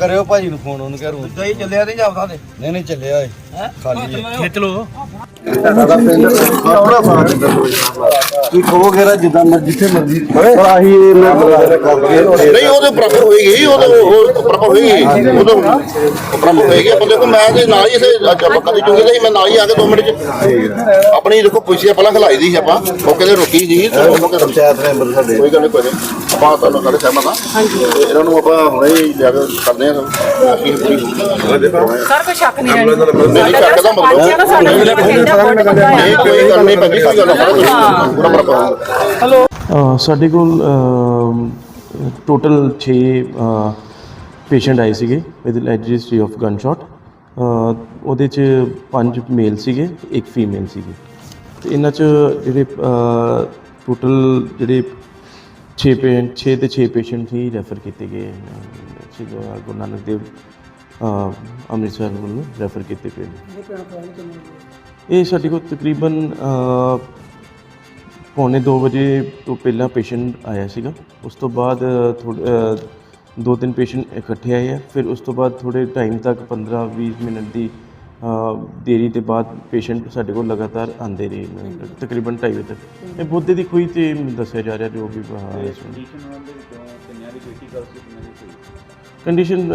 ਕਰਿਓ ਭਾਜੀ ਨੂੰ ਫੋਨ ਉਹਨੂੰ ਕਹਿ ਰੂਮ ਦਹੀਂ ਚੱਲਿਆ ਨਹੀਂ ਜਾਪਦਾ ਤੇ? ਨਹੀਂ ਨਹੀਂ ਚੱਲਿਆ ਏ। ਖਾਲੀ ਹੈ ਖਿੱਚ ਲੋ ਸਾਡਾ ਪਿੰਡ ਆਪਣਾ ਬਾਤ ਤੁਸੀਂ ਕਹੋ ਕਿਹੜਾ ਜਿੱਦਾਂ ਮਰਜ਼ੀ ਜਿੱਥੇ ਮਰਜ਼ੀ। ਪਰ ਆਹੀ ਇਹਨਾਂ ਬਰਾਦਰ ਕਰਕੇ ਨਹੀਂ ਉਹਦੇ ਬਰਾਬਰ ਹੋਏਗੀ ਉਹਦੇ ਉਹ ਬਰਾਬਰ ਹੋਏਗੀ। ਉਹਦੇ ਬਰਾਬਰ ਹੋਏਗੀ। ਆਪਾਂ ਦੇਖੋ ਮੈਂ ਤੇ ਨਾਲ ਹੀ ਇਸੇ ਆਪਾਂ ਕਦੀ ਚੁੰਗੇ ਤੇ ਸੀ, ਮੈਂ ਨਾਲ ਹੀ ਆ ਕੇ 2 ਮਿੰਟ ਚ ਆਪਣੀ ਦੇਖੋ ਪੁੱਛਿਆ ਪਹਿਲਾਂ ਖਲਾਈ ਦੀ ਸੀ ਆਪਾਂ। ਮੌਕੇ ਤੇ ਰੋਕੀ ਜੀ ਤੇ ਉਹ ਤੇ ਪੰਚਾਇਤ ਮੈਂਬਰ ਸਾਡੇ। ਕੋਈ ਗੱਲ ਨਹੀਂ ਕੋਈ ਨਹੀਂ। ਆਪਾਂ ਤੁਹਾਨੂੰ ਸਾਰੇ ਸਹਿਮਤ ਹਾਂ। ਹਾਂਜੀ। ਇਹਨਾਂ ਨੂੰ ਆਪਾਂ ਹੁਣੇ ਹੀ ਲਿਆ ਕੇ ਕਰਦੇ ਹਾਂ ਅਸੀਂ ਪੂਰੀ ਸਰ ਕੋਈ ਸ਼ੱਕ ਨਹੀਂ ਰਹਿਣੀ ਨਹੀਂ। ਸ਼ੱਕ ਦਾ ਮਤਲਬ ਸਾਡਾ ਕੋਈ ਗੱਲ ਨਹੀਂ ਕੋਈ ਗੱਲ ਪੂਰਾ ਅ, ਕੋਲ ਟੋਟਲ 6 ਪੇਸ਼ੈਂਟ ਆਏ ਸੀਗੇ with registry of gunshot ਉਹਦੇ ਚ ਪੰਜ ਮੇਲ ਸੀਗੇ ਇੱਕ ਫੀਮੇਲ ਸੀਗੀ। ਤੇ ਇਹਨਾਂ ਚ ਜਿਹੜੇ ਟੋਟਲ ਜਿਹੜੇ 6 ਪੇਸ਼ੈਂਟ 6 ਤੇ 6 ਪੇਸ਼ੈਂਟ ਹੀ ਰੈਫਰ ਕੀਤੇ ਗਏ ਸ਼੍ਰੀ ਗੁਰੂ ਨਾਨਕ ਦੇਵ ਅੰਮ੍ਰਿਤਸਰ ਵੱਲੋਂ ਰੈਫਰ ਕੀਤੇ ਪਏ ਨੇ। ਇਹ ਸਾਡੇ ਕੋਲ ਤਕਰੀਬਨ ਪੌਣੇ 2 ਵਜੇ ਤੋਂ ਪਹਿਲਾਂ ਪੇਸ਼ੈਂਟ ਆਇਆ ਸੀਗਾ। ਉਸ ਤੋਂ ਬਾਅਦ ਥੋੜੇ ਦੋ ਤਿੰਨ ਪੇਸ਼ੈਂਟ ਇਕੱਠੇ ਆਏ ਆ। ਫਿਰ ਉਸ ਤੋਂ ਬਾਅਦ ਥੋੜੇ ਟਾਈਮ ਤੱਕ 15 20 ਮਿੰਟ ਦੀ ਦੇਰੀ ਦੇ ਬਾਅਦ ਪੇਸ਼ੈਂਟ ਸਾਡੇ ਕੋਲ ਲਗਾਤਾਰ ਆਉਂਦੇ ਰਹੇ। ਨੇ, ਤਕਰੀਬਨ 2:30 ਵਜੇ ਤੱਕ। ਇਹ ਬੁੱਧੇ ਦੀ ਖੋਈ ਤੇ ਦੱਸਿਆ ਜਾ ਰਿਹਾ ਜੋ ਵੀ ਇਸ ਨੂੰ ਕੰਡੀਸ਼ਨ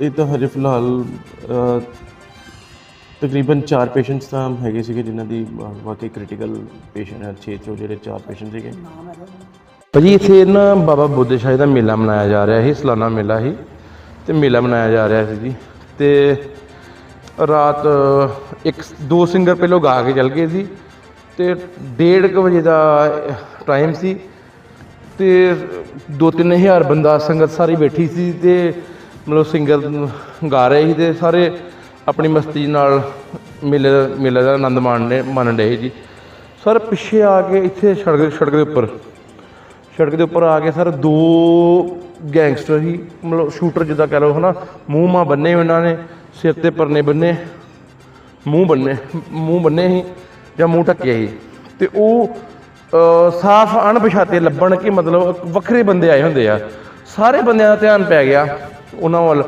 ਇਹ ਤਾਂ ਹਜੇ ਫਿਲਹਾਲ ਤਕਰੀਬਨ 4 ਪੇਸ਼ੈਂਟਸ ਤਾਂ ਹੈਗੇ ਸੀਗੇ ਜਿਨ੍ਹਾਂ ਦੀ ਅ, ਵਾਕਈ ਕ੍ਰਿਟੀਕਲ ਪੇਸ਼ੈਂਟ ਹੈ। 6 ਚੋਂ ਜਿਹੜੇ 4 ਪੇਸ਼ੈਂਟ ਸੀਗੇ। ਭਾਜੀ ਇੱਥੇ ਨਾ ਬਾਬਾ ਬੁੱਧ ਸ਼ਾਹੀ ਦਾ ਮੇਲਾ ਮਨਾਇਆ ਜਾ ਰਿਹਾ ਸੀ ਸਾਲਾਨਾ ਮੇਲਾ ਸੀ। ਤੇ ਮੇਲਾ ਮਨਾਇਆ ਜਾ ਰਿਹਾ ਸੀ ਜੀ। ਤੇ ਰਾਤ ਇੱਕ, ਦੋ ਸਿੰਗਰ ਪਹਿਲਾਂ ਗਾ ਕੇ ਚੱਲ ਗਏ ਸੀ ਤੇ 1:30 ਵਜੇ ਦਾ ਟਾਈਮ ਸੀ ਤੇ ਦੋ ਤਿੰਨ ਹਜ਼ਾਰ ਬੰਦਾ ਸੰਗਤ ਸਾਰੀ ਬੈਠੀ ਸੀ ਤੇ ਮਤਲਬ ਸਿੰਗਰ ਗਾ ਰਹੇ ਸੀ ਤੇ ਸਾਰੇ ਆਪਣੀ ਮਸਤੀ ਨਾਲ ਮੇਲੇ ਦਾ ਮੇਲੇ ਦਾ ਆਨੰਦ ਮਾਣਨੇ ਮਾਣਨ ਰਹੇ ਜੀ। ਸਰ, ਪਿੱਛੇ ਆ ਕੇ ਇੱਥੇ ਸੜਕ ਸੜਕ ਦੇ ਉੱਪਰ, ਸੜਕ ਦੇ ਉੱਪਰ ਆ ਕੇ ਸਰ ਦੋ ਗੈਂਗਸਟਰ ਹੀ ਮਤਲਬ ਸ਼ੂਟਰ ਜਿੱਦਾਂ ਕਹ ਲਓ ਹਨਾ, ਮੂੰਹ ਮਾ ਬੰਨੇ ਉਹਨਾਂ ਨੇ। ਸਿਰ ਤੇ ਪਰਨੇ ਬੰਨੇ, ਮੂੰਹ ਬੰਨੇ ਮੂੰਹ ਬੰਨੇ ਸੀ ਜਾਂ ਮੂੰਹ ਢੱਕਿਆ ਸੀ। ਤੇ ਉਹ ਸਾਫ਼ ਅਣਪਛਾਤੇ ਲੱਭਣ ਕਿ ਮਤਲਬ ਵੱਖਰੇ ਬੰਦੇ ਆਏ ਹੁੰਦੇ ਆ। ਸਾਰੇ ਬੰਦਿਆਂ ਦਾ ਧਿਆਨ ਪੈ ਗਿਆ ਉਹਨਾਂ ਵੱਲ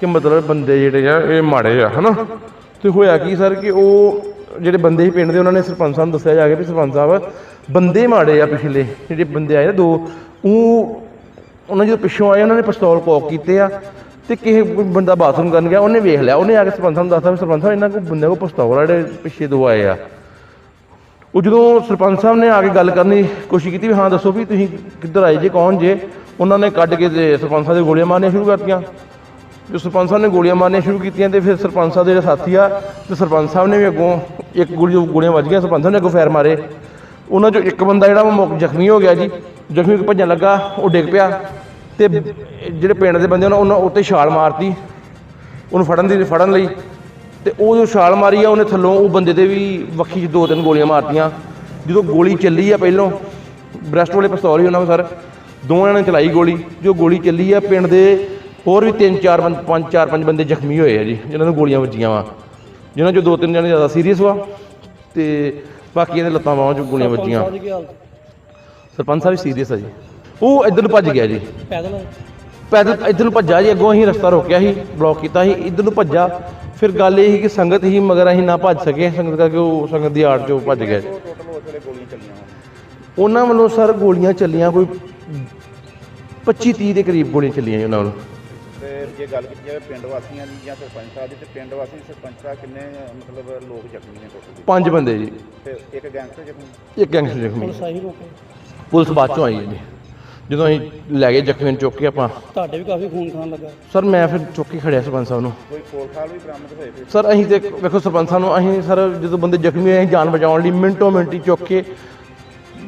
ਕਿ ਮਤਲਬ ਬੰਦੇ ਜਿਹੜੇ ਆ, ਇਹ ਮਾੜੇ ਆ, ਹਨਾ? ਤੇ ਹੋਇਆ ਕੀ ਸਰ ਕਿ ਉਹ ਜਿਹੜੇ ਬੰਦੇ ਸੀ ਪਿੰਡ ਦੇ, ਉਹਨਾਂ ਨੇ ਸਰਪੰਚ ਸਾਹਿਬ ਨੂੰ ਦੱਸਿਆ ਜਾ ਕੇ ਵੀ ਸਰਪੰਚ ਸਾਹਿਬ, ਬੰਦੇ ਮਾੜੇ ਆ ਪਿਛਲੇ, ਜਿਹੜੇ ਬੰਦੇ ਆਏ ਨਾ ਦੋ, ਉਹ, ਉਹਨਾਂ ਜਦੋਂ ਪਿੱਛੋਂ ਆਏ, ਉਹਨਾਂ ਨੇ ਪਿਸਤੌਲ ਕੋਕ ਕੀਤੇ ਆ। ਤੇ ਕਿਸੇ ਬੰਦਾ ਬਾਥਰੂਮ ਕਰਨ ਗਿਆ, ਉਹਨੇ ਵੇਖ ਲਿਆ, ਉਹਨੇ ਆ ਕੇ ਸਰਪੰਚ ਨੂੰ ਦੱਸਦਾ ਵੀ ਸਰਪੰਚ ਸਾਹਿਬ, ਇਹਨਾਂ ਕੋ ਬੰਦੇ ਕੋਲ ਪਿਸਤੌਲ ਜਿਹੜੇ ਪਿੱਛੇ ਦੋ ਆਏ ਆ। ਉਹ ਜਦੋਂ ਸਰਪੰਚ ਸਾਹਿਬ ਨੇ ਆ ਕੇ ਗੱਲ ਕਰਨ ਦੀ ਕੋਸ਼ਿਸ਼ ਕੀਤੀ ਵੀ ਹਾਂ, ਦੱਸੋ ਵੀ ਤੁਸੀਂ ਕਿੱਧਰ ਆਏ ਜੇ, ਕੌਣ ਜੇ? ਉਹਨਾਂ ਨੇ ਕੱਢ ਕੇ ਤੇ ਸਰਪੰਚ ਸਾਹਿਬ ਦੇ ਗੋਲੀਆਂ ਮਾਰਨੀਆਂ ਸ਼ੁਰੂ ਕਰਤੀਆਂ। ਜੋ ਸਰਪੰਚ ਸਾਹਿਬ ਨੇ ਗੋਲੀਆਂ ਮਾਰਨੀਆਂ ਸ਼ੁਰੂ ਕੀਤੀਆਂ ਤੇ ਫਿਰ ਸਰਪੰਚ ਸਾਹਿਬ ਦੇ ਜਿਹੜੇ ਸਾਥੀ ਆ, ਤੇ ਸਰਪੰਚ ਸਾਹਿਬ ਨੇ ਵੀ ਅੱਗੋਂ ਇੱਕ ਗੋਲੀ ਗੋਲੀਆਂ ਵੱਜ ਗਈਆਂ, ਸਰਪੰਚ ਸਾਹਿਬ ਨੇ ਅੱਗੋਂ ਫਾਇਰ ਮਾਰੇ। ਉਹਨਾਂ ਚੋਂ ਇੱਕ ਬੰਦਾ ਜਿਹੜਾ ਵਾ ਜ਼ਖਮੀ ਹੋ ਗਿਆ ਜੀ, ਜ਼ਖਮੀ ਹੋ ਭੱਜਣ ਲੱਗਾ, ਉਹ ਡਿੱਗ ਪਿਆ। ਤੇ ਜਿਹੜੇ ਪਿੰਡ ਦੇ ਬੰਦੇ ਉਹਨਾਂ ਉਹਨਾਂ ਉੱਤੇ ਛਾਲ ਮਾਰਤੀ ਉਹਨੂੰ ਫੜਨ ਦੀ ਫੜਨ ਲਈ ਤੇ ਉਹ ਜੋ ਛਾਲ ਮਾਰੀ ਆ ਉਹਨੇ ਥੱਲੋਂ ਉਹ ਬੰਦੇ ਦੇ ਵੀ ਵੱਖੀ 'ਚ ਦੋ ਤਿੰਨ ਗੋਲੀਆਂ ਮਾਰਤੀਆਂ। ਜਦੋਂ ਗੋਲੀ ਚੱਲੀ ਆ ਪਹਿਲੋਂ ਬ੍ਰੈਸਟ ਵਾਲੇ ਪਿਸਤੌਲ ਹੀ ਉਹਨਾਂ ਕੋਲ ਸਰ ਦੋਵਾਂ ਨੇ ਚਲਾਈ ਗੋਲੀ। ਜੋ ਗੋਲੀ ਚੱਲੀ ਆ ਪਿੰਡ ਦੇ ਹੋਰ ਵੀ ਤਿੰਨ ਚਾਰ ਬੰਦ ਪੰਜ ਚਾਰ ਪੰਜ ਬੰਦੇ ਜ਼ਖਮੀ ਹੋਏ ਆ ਜੀ ਜਿਨ੍ਹਾਂ ਨੂੰ ਗੋਲੀਆਂ ਵੱਜੀਆਂ ਵਾ। ਜਿਨ੍ਹਾਂ ਚੋਂ ਦੋ ਤਿੰਨ ਜਣੇ ਜ਼ਿਆਦਾ ਸੀਰੀਅਸ ਵਾ ਤੇ ਬਾਕੀਆਂ ਦੇ ਲੱਤਾਂ ਬਾਹਾਂ 'ਚ ਗੋਲੀਆਂ ਵੱਜੀਆਂ। ਸਰਪੰਚ ਸਾਹਿਬ ਸੀਰੀਅਸ ਆ ਜੀ। ਉਹ ਇੱਧਰ ਨੂੰ ਭੱਜ ਗਿਆ ਜੀ। ਪੈਦਲ ਪੈਦਲ ਇੱਧਰ ਨੂੰ ਭੱਜਾ ਜੀ ਅੱਗੋਂ ਅਸੀਂ ਰਸਤਾ ਰੋਕਿਆ ਸੀ ਬਲੌਕ ਕੀਤਾ ਸੀ ਇੱਧਰ ਨੂੰ ਭੱਜਾ ਫਿਰ ਗੱਲ ਇਹ ਸੀ ਕਿ ਸੰਗਤ ਹੀ ਮਗਰ ਅਸੀਂ ਨਾ ਭੱਜ ਸਕੇ ਸੰਗਤ ਕਰਕੇ ਉਹ ਸੰਗਤ ਦੀ ਆੜ 'ਚੋਂ ਭੱਜ ਗਿਆ ਜੀ ਉਹਨਾਂ ਵੱਲੋਂ ਸਰ ਗੋਲੀਆਂ ਚੱਲੀਆਂ ਕੋਈ 25 30 ਦੇ ਕਰੀਬ ਗੋਲੀਆਂ ਚੱਲੀਆਂ ਜੀ ਉਹਨਾਂ ਵੱਲੋਂ। ਤੇ ਜੇ ਗੱਲ ਕੀਤੀ ਜਾਵੇ ਪਿੰਡ ਵਾਸੀਆਂ ਦੀ ਜਾਂ ਸਰਪੰਚ ਸਾਹਿਬ ਦੀ ਤੇ ਪਿੰਡ ਵਾਸੀ ਸਰਪੰਚ ਸਾਹਿਬ ਕਿੰਨੇ ਮਤਲਬ ਲੋਕ ਜ਼ਖਮੀ ਨੇ ਟੋਟਲ ਪੰਜ ਬੰਦੇ ਜੀ। ਤੇ ਇੱਕ ਗੈਂਗਸਟਰ ਜ਼ਖਮੀ ਇੱਕ ਗੈਂਗਸਟਰ ਜ਼ਖਮੀ ਪੁਲਿਸ ਬਾਅਦ ਚੋਂ ਆਈ ਹੈ ਜੀ। ਜਦੋਂ ਅਸੀਂ ਲੈ ਗਏ ਜ਼ਖਮੀ ਨੂੰ ਚੁੱਕ ਕੇ ਆਪਾਂ। ਤੁਹਾਡੇ ਵੀ ਕਾਫੀ ਖੂਨ ਖਾਣ ਲੱਗਾ। ਸਰ ਮੈਂ ਫਿਰ ਚੁੱਕ ਕੇ ਖੜਿਆ ਸਰਪੰਚ ਸਾਹਿਬ ਨੂੰ। ਕੋਈ ਕੋਲ ਖਾਲ ਵੀ ਬਰਾਮਦ ਹੋਏ ਫਿਰ? ਸਰ ਅਸੀਂ ਤੇ ਵੇਖੋ ਸਰਪੰਚ ਸਾਹਿਬ ਨੂੰ ਅਸੀਂ ਸਰ ਜਦੋਂ ਬੰਦੇ ਜ਼ਖਮੀ ਹੋਏ ਅਸੀਂ ਜਾਨ ਬਚਾਉਣ ਲਈ ਮਿੰਟੋ ਮਿੰਟੀ ਚੁੱਕ ਕੇ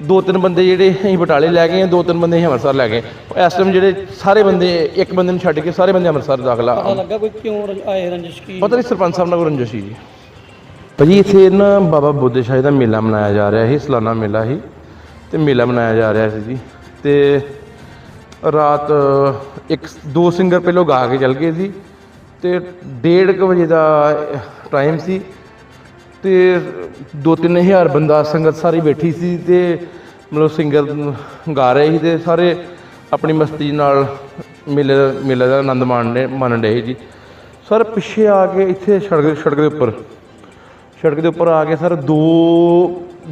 ਦੋ ਤਿੰਨ ਬੰਦੇ ਜਿਹੜੇ ਅਸੀਂ ਬਟਾਲੇ ਲੈ ਗਏ ਦੋ ਤਿੰਨ ਬੰਦੇ ਅਸੀਂ ਅੰਮ੍ਰਿਤਸਰ ਲੈ ਗਏ। ਇਸ ਟਾਈਮ ਜਿਹੜੇ ਸਾਰੇ ਬੰਦੇ ਇੱਕ ਬੰਦੇ ਨੂੰ ਛੱਡ ਕੇ ਸਾਰੇ ਬੰਦੇ ਅੰਮ੍ਰਿਤਸਰ ਦਾਖਲਾ ਪਤਾ ਲੱਗਾ ਕੋਈ ਕਿਉਂ ਆਏ ਰੰਜਿਸ਼ ਕੀ? ਪਤਾ ਨਹੀਂ ਸਰਪੰਚ ਸਾਹਿਬ ਨਾਲ ਕੋਈ ਰੰਜਿਸ਼ ਸੀ ਜੀ ਭਾਜੀ ਇੱਥੇ ਨਾ ਬਾਬਾ ਬੁੱਧ ਸ਼ਾਹੀ ਦਾ ਮੇਲਾ ਮਨਾਇਆ ਜਾ ਰਿਹਾ ਸੀ ਸਾਲਾਨਾ ਮੇਲਾ ਸੀ ਤੇ ਮੇਲਾ ਮਨਾਇਆ ਜਾ ਰਿਹਾ ਸੀ ਜੀ। ਤੇ ਰਾਤ ਇੱਕ ਦੋ ਸਿੰਗਰ ਪਹਿਲਾਂ ਗਾ ਕੇ ਚਲ ਗਏ ਸੀ ਤੇ 1:30 ਵਜੇ ਦਾ ਟਾਈਮ ਸੀ ਤੇ ਦੋ ਤਿੰਨ ਹਜ਼ਾਰ ਬੰਦਾ ਸੰਗਤ ਸਾਰੀ ਬੈਠੀ ਸੀ ਤੇ ਮਤਲਬ ਸਿੰਗਰ ਗਾ ਰਹੇ ਸੀ ਤੇ ਸਾਰੇ ਆਪਣੀ ਮਸਤੀ ਨਾਲ ਮੇਲੇ ਦਾ ਮੇਲੇ ਦਾ ਆਨੰਦ ਮਾਣ ਮਾਣਨੇ ਮਾਣ ਰਹੇ ਜੀ। ਸਰ, ਪਿੱਛੇ ਆ ਕੇ ਇੱਥੇ ਸੜਕ ਸੜਕ ਦੇ ਉੱਪਰ, ਸੜਕ ਦੇ ਉੱਪਰ ਆ ਕੇ ਸਰ ਦੋ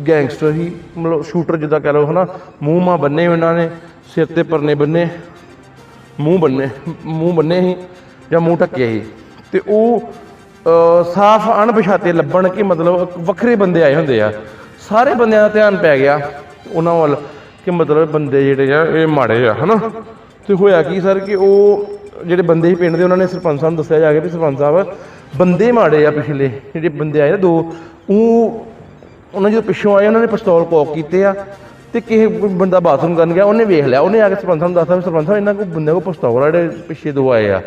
ਗੈਂਗਸਟਰ ਹੀ, ਮਤਲਬ ਸ਼ੂਟਰ ਜਿੱਦਾਂ ਕਹਿ ਲਓ, ਹਨਾ, ਮੂੰਹ ਮਾ ਬੰਨੇ ਉਹਨਾਂ ਨੇ, ਸਿਰ ਤੇ ਪਰਨੇ ਬੰਨੇ, ਮੂੰਹ ਬੰਨੇ ਮੂੰਹ ਬੰਨੇ ਸੀ ਜਾਂ ਮੂੰਹ ਢੱਕਿਆ ਸੀ ਤੇ ਉਹ ਸਾਫ਼ ਅਣਪਛਾਤੇ ਲੱਭਣ ਕਿ ਮਤਲਬ ਵੱਖਰੇ ਬੰਦੇ ਆਏ ਹੁੰਦੇ ਆ। ਸਾਰੇ ਬੰਦਿਆਂ ਦਾ ਧਿਆਨ ਪੈ ਗਿਆ, ਉਹਨਾਂ ਵੱਲ, ਕਿ ਮਤਲਬ ਬੰਦੇ ਜਿਹੜੇ ਆ, ਇਹ ਮਾੜੇ ਆ, ਹਨਾ। ਤੇ ਹੋਇਆ ਕੀ ਸਰ ਕਿ ਉਹ ਜਿਹੜੇ ਬੰਦੇ ਸੀ ਪਿੰਡ ਦੇ, ਉਹਨਾਂ ਨੇ ਸਰਪੰਚ ਸਾਹਿਬ ਨੂੰ ਦੱਸਿਆ ਜਾ ਕੇ ਵੀ ਸਰਪੰਚ ਸਾਹਿਬ, ਬੰਦੇ ਮਾੜੇ ਆ ਪਿਛਲੇ, ਜਿਹੜੇ ਬੰਦੇ ਆਏ ਨਾ ਦੋ, ਉਹ ਉਹਨਾਂ ਜਦੋਂ ਪਿੱਛੋਂ ਆਏ, ਉਹਨਾਂ ਨੇ ਪਿਸਤੌਲ ਕੋਕ ਕੀਤੇ ਆ ਤੇ ਕਿਸੇ ਬੰਦਾ ਬਾਥਰੂਮ ਕਰਨ ਗਿਆ, ਉਹਨੇ ਵੇਖ ਲਿਆ, ਉਹਨੇ ਆ ਕੇ ਸਰਪੰਚ ਨੂੰ ਦੱਸਤਾ ਵੀ ਸਰਪੰਚ ਸਾਹਿਬ, ਇਹਨਾਂ ਕੋਲ ਬੰਦੇ ਕੋਲ ਪਿਸਤੌਲ ਆ, ਜਿਹੜੇ ਪਿੱਛੇ ਦੋ ਆਏ ਆ।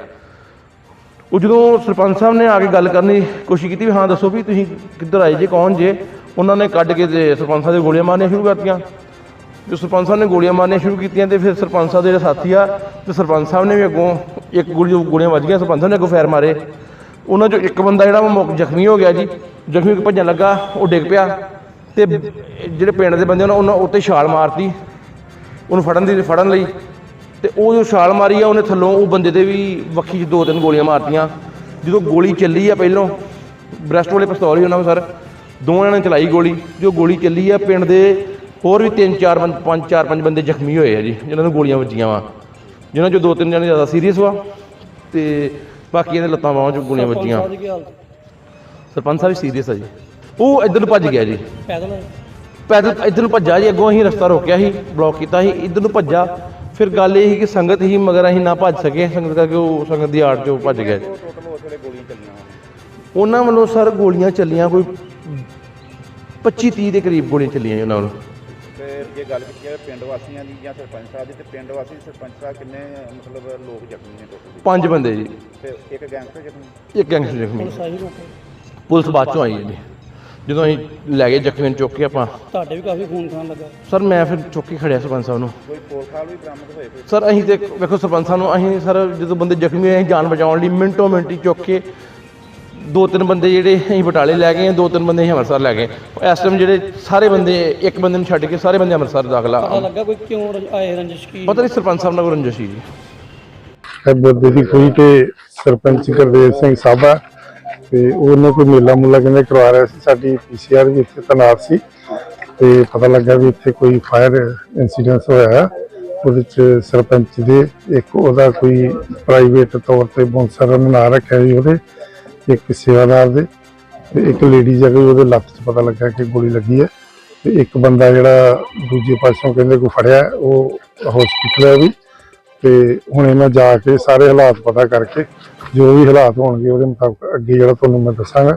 ਉਹ ਜਦੋਂ ਸਰਪੰਚ ਸਾਹਿਬ ਨੇ ਆ ਕੇ ਗੱਲ ਕਰਨ ਦੀ ਕੋਸ਼ਿਸ਼ ਕੀਤੀ ਵੀ ਹਾਂ, ਦੱਸੋ ਵੀ ਤੁਸੀਂ ਕਿੱਧਰ ਆਏ, ਜੇ ਕੌਣ ਜੇ? ਉਹਨਾਂ ਨੇ ਕੱਢ ਕੇ ਤੇ ਸਰਪੰਚ ਸਾਹਿਬ ਦੇ ਗੋਲੀਆਂ ਮਾਰਨੀਆਂ ਸ਼ੁਰੂ ਕਰਤੀਆਂ। ਜੋ ਸਰਪੰਚ ਸਾਹਿਬ ਨੇ ਗੋਲੀਆਂ ਮਾਰਨੀਆਂ ਸ਼ੁਰੂ ਕੀਤੀਆਂ ਤੇ ਫਿਰ ਸਰਪੰਚ ਸਾਹਿਬ ਦੇ ਜਿਹੜੇ ਸਾਥੀ ਆ, ਤੇ ਸਰਪੰਚ ਸਾਹਿਬ ਨੇ ਵੀ ਅੱਗੋਂ ਇੱਕ ਗੋਲੀ ਗੋਲੀਆਂ ਵੱਜ ਗਈਆਂ, ਸਰਪੰਚ ਸਾਹਿਬ ਨੇ ਅੱਗੋਂ ਫੈਰ ਮਾਰੇ। ਉਹਨਾਂ ਚੋਂ ਇੱਕ ਬੰਦਾ ਜਿਹੜਾ ਉਹ ਜ਼ਖਮੀ ਹੋ ਗਿਆ ਜੀ, ਜ਼ਖਮੀ ਹੋ ਭੱਜਣ ਲੱਗਾ, ਉਹ ਡਿੱਗ ਪਿਆ। ਤੇ ਜਿਹੜੇ ਪਿੰਡ ਦੇ ਬੰਦੇ ਉਹਨਾਂ ਉੱਤੇ ਛਾਲ ਮਾਰਤੀ ਉਹਨੂੰ ਫੜਨ ਦੀ ਫੜਨ ਲਈ ਤੇ ਉਹ ਜੋ ਛਾਲ ਮਾਰੀ ਆ ਉਹਨੇ ਥੱਲੋਂ ਉਹ ਬੰਦੇ ਦੇ ਵੀ ਵੱਖੀ 'ਚ ਦੋ ਤਿੰਨ ਗੋਲੀਆਂ ਮਾਰਤੀਆਂ। ਜਦੋਂ ਗੋਲੀ ਚੱਲੀ ਆ ਪਹਿਲੋਂ ਬ੍ਰੈਸਟ ਵਾਲੇ ਪਿਸਤੌਲ ਹੀ ਉਹਨਾਂ ਕੋਲ ਸਰ ਦੋਵਾਂ ਨੇ ਚਲਾਈ ਗੋਲੀ। ਜੋ ਗੋਲੀ ਚੱਲੀ ਆ ਪਿੰਡ ਦੇ ਹੋਰ ਵੀ ਤਿੰਨ ਚਾਰ ਬੰਦ ਪੰਜ ਚਾਰ ਪੰਜ ਬੰਦੇ ਜ਼ਖਮੀ ਹੋਏ ਆ ਜੀ ਜਿਨ੍ਹਾਂ ਨੂੰ ਗੋਲੀਆਂ ਵੱਜੀਆਂ ਵਾ। ਜਿਨ੍ਹਾਂ ਚੋਂ ਦੋ ਤਿੰਨ ਜਣੇ ਜ਼ਿਆਦਾ ਸੀਰੀਅਸ ਵਾ ਤੇ ਬਾਕੀਆਂ ਦੇ ਲੱਤਾਂ ਬਾਹਾਂ 'ਚ ਗੋਲੀਆਂ ਵੱਜੀਆਂ। ਸਰਪੰਚ ਸਾਹਿਬ ਸੀਰੀਅਸ ਆ ਜੀ। ਉਹ ਇੱਧਰ ਨੂੰ ਭੱਜ ਗਿਆ ਜੀ। ਪੈਦਲ? ਪੈਦਲ ਇੱਧਰ ਨੂੰ ਭੱਜਾ ਜੀ ਅੱਗੋਂ ਅਸੀਂ ਰਸਤਾ ਰੋਕਿਆ ਸੀ ਬਲੌਕ ਕੀਤਾ ਸੀ ਇੱਧਰ ਨੂੰ ਭੱਜਾ ਫਿਰ ਗੱਲ ਇਹ ਸੀ ਕਿ ਸੰਗਤ ਹੀ ਮਗਰ ਅਸੀਂ ਨਾ ਭੱਜ ਸਕੇ ਸੰਗਤ ਕਰਕੇ ਉਹ ਸੰਗਤ ਦੀ ਆੜ 'ਚੋਂ ਭੱਜ ਗਿਆ ਉਹਨਾਂ ਵੱਲੋਂ ਸਰ ਗੋਲੀਆਂ ਚੱਲੀਆਂ ਕੋਈ 25 30 ਦੇ ਕਰੀਬ ਗੋਲੀਆਂ ਚੱਲੀਆਂ ਜੀ ਉਹਨਾਂ ਵੱਲੋਂ। ਤੇ ਜੇ ਗੱਲ ਕੀਤੀ ਜਾਵੇ ਪਿੰਡ ਵਾਸੀਆਂ ਦੀ ਜਾਂ ਸਰਪੰਚ ਸਾਹਿਬ ਦੀ ਤੇ ਪਿੰਡ ਵਾਸੀ ਸਰਪੰਚ ਸਾਹਿਬ ਕਿੰਨੇ ਮਤਲਬ ਲੋਕ ਜ਼ਖਮੀ ਨੇ ਟੋਟਲ? ਪੰਜ ਬੰਦੇ ਜੀ। ਤੇ ਇੱਕ ਗੈਂਗਸਟਰ ਜ਼ਖਮੀ? ਇੱਕ ਗੈਂਗਸਟਰ ਜ਼ਖਮੀ ਪੁਲਿਸ ਆਈ ਰੋਕੇ ਪੁਲਿਸ ਬਾਅਦ ਚੋਂ ਆਈ ਹੈ ਜੀ। ਜਦੋਂ ਅਸੀਂ ਲੈ ਗਏ ਜ਼ਖਮੀ ਨੂੰ ਚੁੱਕ ਕੇ ਆਪਾਂ। ਤੁਹਾਡੇ ਵੀ ਕਾਫੀ ਖੂਨ ਖਾਨ ਲੱਗਾ। ਸਰ ਮੈਂ ਫਿਰ ਚੁੱਕ ਕੇ ਖੜਿਆ ਸਰਪੰਚ ਸਾਹਿਬ ਨੂੰ। ਕੋਈ ਪੋਲ ਖਾਲ ਵੀ ਬਰਾਮਦ ਹੋਏ ਕੋਈ ਸਰ ਅਸੀਂ ਤੇ ਵੇਖੋ ਸਰਪੰਚ ਸਾਹਿਬ ਨੂੰ ਅਸੀਂ ਸਰ ਜਦੋਂ ਬੰਦੇ ਜ਼ਖਮੀ ਹੋਏ ਅਸੀਂ ਜਾਨ ਬਚਾਉਣ ਲਈ ਮਿੰਟੋ ਮਿੰਟ ਹੀ ਚੁੱਕ ਕੇ ਦੋ ਤਿੰਨ ਬੰਦੇ ਜਿਹੜੇ ਅਸੀਂ ਬਟਾਲੇ ਲੈ ਗਏ ਦੋ ਤਿੰਨ ਬੰਦੇ ਅਸੀਂ ਅੰਮ੍ਰਿਤਸਰ ਲੈ ਗਏ। ਇਸ ਟਾਈਮ ਜਿਹੜੇ ਸਾਰੇ ਬੰਦੇ ਇੱਕ ਬੰਦੇ ਨੂੰ ਛੱਡ ਕੇ ਸਾਰੇ ਬੰਦੇ ਅੰਮ੍ਰਿਤਸਰ ਦਾਖਲਾ ਪਤਾ ਲੱਗਾ ਕੋਈ ਕਿਉਂ ਆਏ ਰੰਜਿਸ਼ ਕੀ? ਪਤਾ ਨਹੀਂ ਸਰਪੰਚ ਸਾਹਿਬ ਨਾਲ ਕੋਈ ਰੰਜਿਸ਼ ਸੀ। ਜੀ ਹੈ ਬੋਦੇ ਦੀ ਕੋਈ ਤੇ ਸਰਪੰਚ ਗੁਰਦੇਵ ਸਿੰਘ ਸਾਬਾ ਤੇ ਉਹਨੇ ਕੋਈ ਮੇਲਾ ਮੁੱਲਾ ਕਹਿੰਦੇ ਕਰਵਾ ਰਿਹਾ ਸੀ ਸਾਡੀ ਪੀਸੀਆਰ ਵੀ ਇੱਥੇ ਤੈਨਾਤ ਸੀ ਤੇ ਪਤਾ ਲੱਗਾ ਵੀ ਇੱਥੇ ਕੋਈ ਫਾਇਰ ਇਨਸੀਡੈਂਟ ਹੋਇਆ ਹੈ। ਉਹਦੇ ਚ ਸਰਪੰਚ ਦੇ ਇੱਕ ਉਹਦਾ ਕੋਈ ਪ੍ਰਾਈਵੇਟ ਤੌਰ ਤੇ ਬੌਂਸਰ ਨੇ ਨਾਂ ਰੱਖਿਆ ਜੀ ਉਹਦੇ, ਇੱਕ ਸੇਵਾਦਾਰ ਦੇ ਤੇ ਇੱਕ ਲੇਡੀ ਜਿਹੜੀ ਉਹਦੇ ਲੱਤ 'ਚ ਪਤਾ ਲੱਗਾ ਕਿ ਗੋਲੀ ਲੱਗੀ ਹੈ ਤੇ ਇੱਕ ਬੰਦਾ ਜਿਹੜਾ ਦੂਜੇ ਪਾਸੋਂ ਕਹਿੰਦੇ ਕੋਈ ਫੜਿਆ ਉਹ ਹਸਪੀਟਲ ਹੈ ਵੀ ਤੇ ਹੁਣੇ ਮੈਂ ਜਾ ਕੇ ਸਾਰੇ ਹਾਲਾਤ ਪਤਾ ਕਰਕੇ ਜੋ ਵੀ ਹਾਲਾਤ ਹੋਣਗੇ ਉਹਦੇ ਮੁਤਾਬਕ ਅੱਗੇ ਜਿਹੜਾ ਤੁਹਾਨੂੰ ਮੈਂ ਦੱਸਾਂਗਾ।